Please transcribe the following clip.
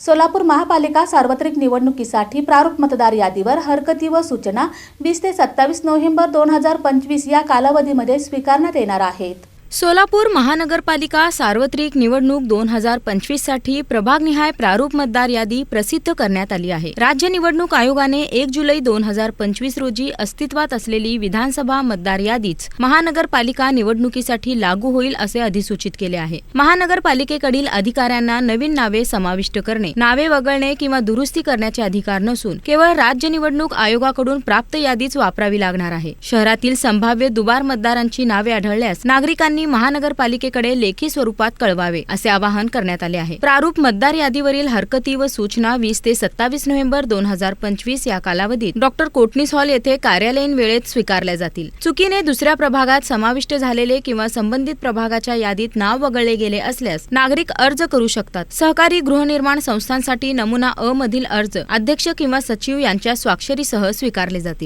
सोलापूर महापालिका सार्वत्रिक निवडणुकीसाठी प्रारूप मतदार यादीवर हरकती व सूचना वीस ते सत्तावीस नोव्हेंबर दोन हजार पंचवीस या कालावधीमध्ये स्वीकारण्यात येणार आहेत. सोलापूर महानगरपालिका सार्वत्रिक निवडणूक दोन हजार पंचवीससाठी प्रभागनिहाय प्रारूप मतदार यादी प्रसिद्ध करण्यात आली आहे. राज्य निवडणूक आयोगाने एक जुलै दोन हजार पंचवीस रोजी अस्तित्वात असलेली विधानसभा मतदार यादीच महानगरपालिका निवडणुकीसाठी लागू होईल असे अधिसूचित केले आहे. महानगरपालिकेकडील अधिकाऱ्यांना नवीन नावे समाविष्ट करणे नावे वगळणे किंवा दुरुस्ती करण्याचे अधिकार नसून केवळ राज्य निवडणूक आयोगाकडून प्राप्त यादीच वापरावी लागणार आहे. शहरातील संभाव्य दुबार मतदारांची नावे आढळल्यास नागरिकांनी महानगरपालिकेकडे लेखी स्वरूपात कळवावे असे आवाहन करण्यात आले आहे. प्रारूप मतदार यादीवरील हरकती व सूचना वीस ते सत्तावीस नोव्हेंबर दोन हजार पंचवीस या कालावधीत डॉक्टर कोटणीस हॉल येथे कार्यालयीन वेळेत स्वीकारल्या जातील. चुकीने दुसऱ्या प्रभागात समाविष्ट झालेले किंवा संबंधित प्रभागाच्या यादीत नाव वगळले गेले असल्यास नागरिक अर्ज करू शकतात. सहकारी गृहनिर्माण संस्थांसाठी नमुना अ मधील अर्ज अध्यक्ष किंवा सचिव यांच्या स्वाक्षरीसह स्वीकारले जातील.